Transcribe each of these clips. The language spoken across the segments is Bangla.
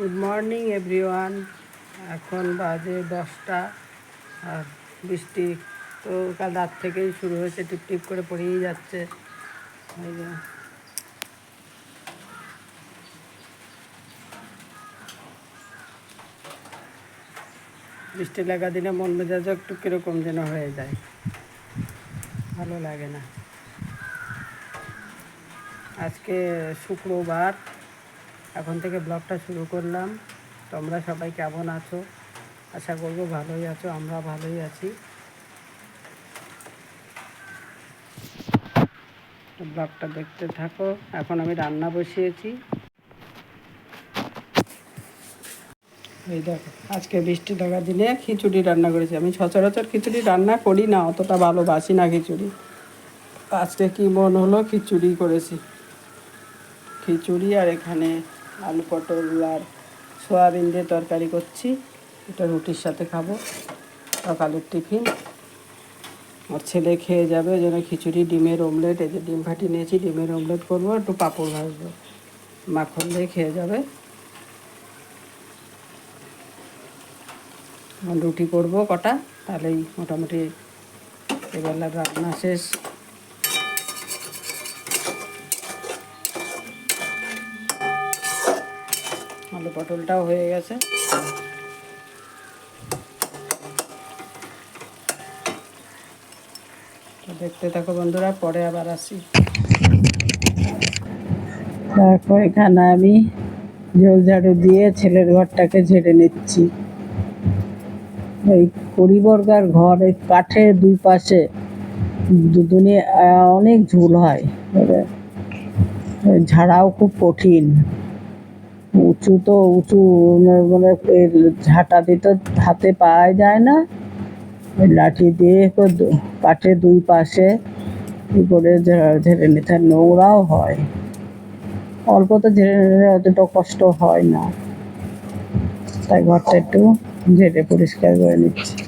গুড মর্নিং এভরিওয়ান এখন বাজে দশটা, আর বৃষ্টি তো কাল রাত থেকেই শুরু হয়েছে টিপ টিপ করে পড়েই যাচ্ছে। বৃষ্টি লাগা দিনে মন মেজাজ একটু কীরকম যেন হয়ে যায়। ভালো লাগে না। আজকে শুক্রবার এখন থেকে ব্লগটা শুরু করলাম। তোমরা সবাই কেমন আছো? আশা করব ভালোই আছো, আমরা ভালোই আছি। ব্লগটা দেখতে থাকো, এখন আমি রান্না বসিয়েছি। এই দেখো, আজকে বৃষ্টি থাকার দিনে খিচুড়ি রান্না করেছি। আমি সচরাচর খিচুড়ি রান্না করি না, অতটা ভালোবাসি না খিচুড়ি। আজকে কি মন হলো, খিচুড়ি করেছি। খিচুড়ি আর এখানে আলু পটল আর সয়াবিন দিয়ে তরকারি করছি। এটা রুটির সাথে খাব। সকালের টিফিন। আর ছেলে খেয়ে যাবে, ওই জন্য খিচুড়ি, ডিমের অমলেট এই যে ডিম ফাটি নিয়েছি, ডিমের অমলেট করব একটু পাঁপড় ভাজবো। মাখন দিয়ে খেয়ে যাবে। রুটি করব কটা, তাহলেই মোটামুটি এবেলার রান্না শেষ। আলু পটলটাও হয়ে গেছে। দেখতে থাকো বন্ধুরা, পরে আবার আসি। দেখো এখানে আমি জল ঝাড়ু দিয়ে ছেলের ঘরটাকে ঝেড়ে নিচ্ছি। এই পরিবর্গার ঘর এই কাঠের দুই পাশে দুদিনে অনেক ঝুল হয়। ঝাড়াও খুব কঠিন। উঁচু তো উঁচু, মানে- ঝাঁটা এর ঝাঁটা দিতে হাতে পাওয়া যায় না। লাঠি দিয়ে তো দু- দুই পাশে করে ঝেড়ে নিতে। নোংরাও হয়। অল্প তো ঝেড়ে নিলে অতটা কষ্ট হয় না। তাই ঘরটা একটু ঝেড়ে পরিষ্কার করে নিচ্ছি।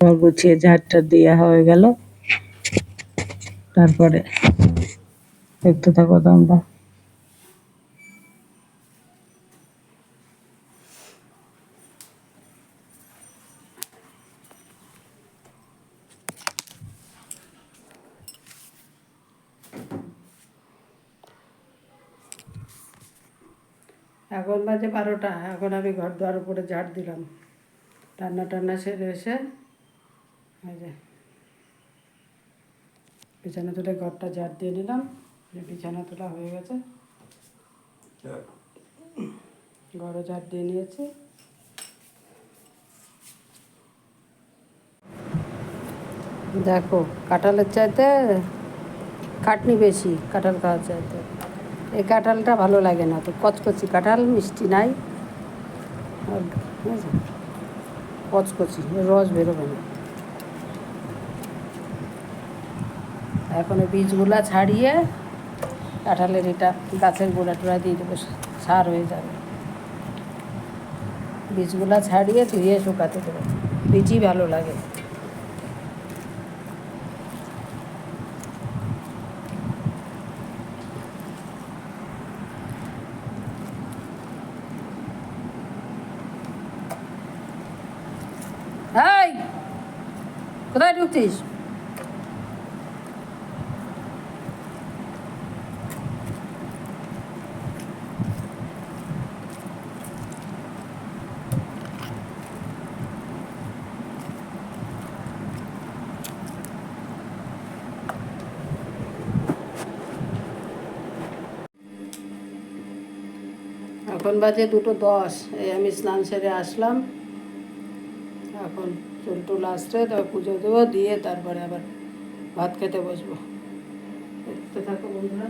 ঘর গুছিয়ে ঝাড়টা দেওয়া হয়ে গেল। তারপরে দেখতে থাকো তোমরা। এখন বাজে বারোটা, এখন আমি ঘর দুয়ার উপরে ঝাড় দিলাম। রান্না টান্না সেরে এসে এই বিছানা তুলে ঘরটা ঝাড় দিয়ে নিলাম বিছানা তোলা হয়ে গেছে। ঘরে ঝাড় দিয়ে নিয়েছি। দেখো, কাঁঠালের চাইতে খাটনি বেশি, কাঁঠাল খাওয়ার চাইতে। এই কাঁঠালটা ভালো লাগে না, তো কচকচি কাঁঠাল, মিষ্টি নাই। আর কচকচি, রস বেরোবে না। এখন বীজগুলা ছাড়িয়ে কাঁঠালের এটা গাছের গোড়া টোড়া দিয়ে দেবো, সার হয়ে যাবে। বীজগুলা ছাড়িয়ে ধুয়ে শুকাতে দেবো। বীজই ভালো লাগে। কোথায় ঢুকছিস? এখন বাজে দুটো দশ। এই আমি স্নান সেরে আসলাম। এখন চুল টুল আসছে তারপর পুজো দেবো, দিয়ে তারপরে আবার ভাত খেতে বসবো। দেখতে থাকো বন্ধুরা।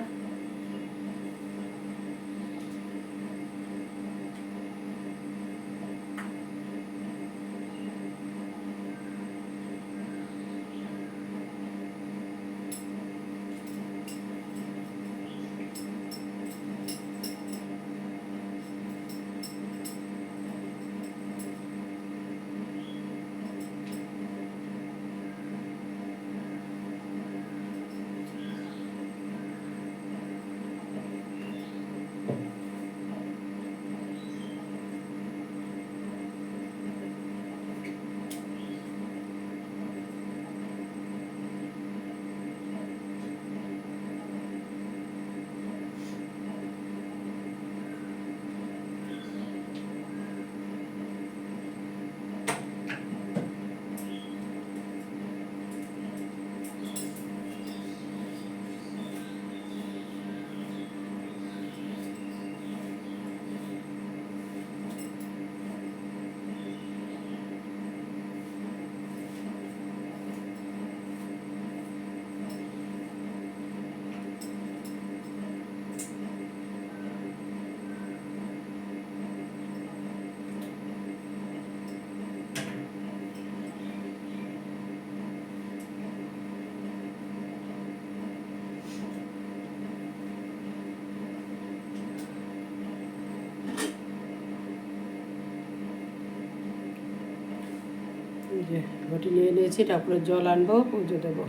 যে ঘটি নিয়ে নিয়েছি তারপরে জল আনব পুজো দেবো।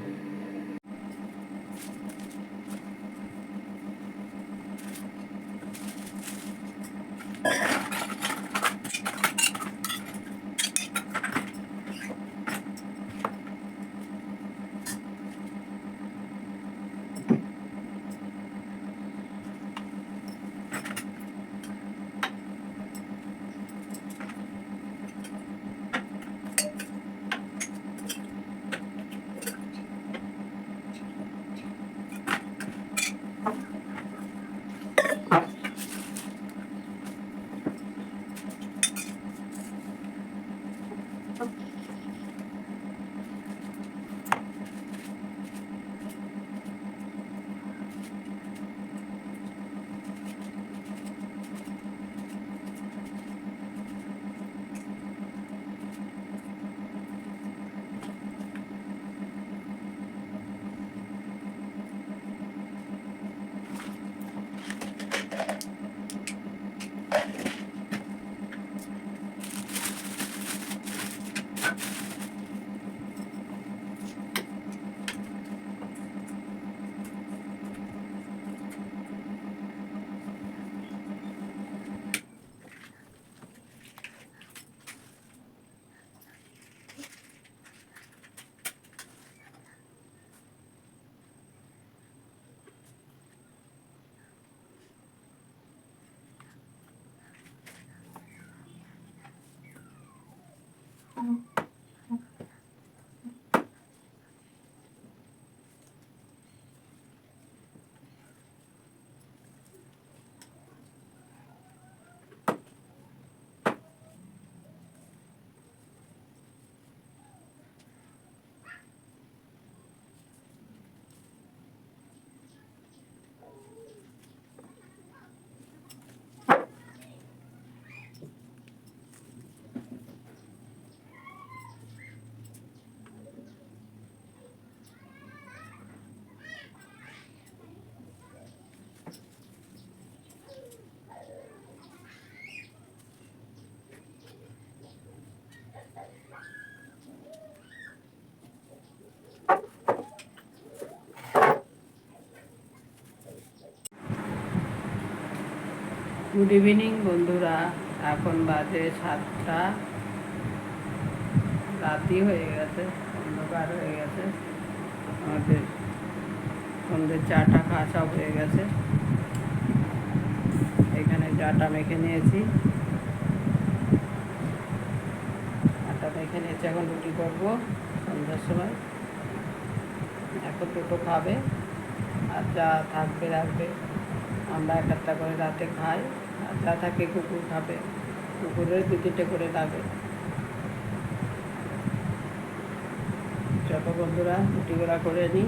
গুড ইভিনিং বন্ধুরা। এখন বাজে সাতটা। রাতি হয়ে গেছে, অন্ধকার হয়ে গেছে। আমাদের সন্ধ্যের চাটা খাওয়া সব হয়ে গেছে। এখানে চাটা মেখে নিয়েছি। আটা মেখে নিয়েছি, এখন রুটি করব সন্ধ্যার সময়। এখন দুটো খাবে, আর যা থাকবে, রাখবে। আমরা এক একটা করে রাতে খাই, আর যা থাকে কুকুর খাবে, কুকুরের দু তিনটে করে লাগে যত বন্ধুরা রুটিগুলা করে নিই।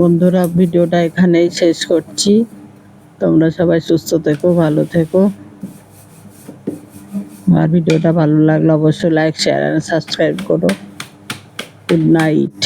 বন্ধুরা, ভিডিওটা এখানেই শেষ করছি। তোমরা সবাই সুস্থ থেকো, ভালো থেকো। আর ভিডিওটা ভালো লাগলে অবশ্যই লাইক শেয়ার অ্যান্ড সাবস্ক্রাইব করো। Good night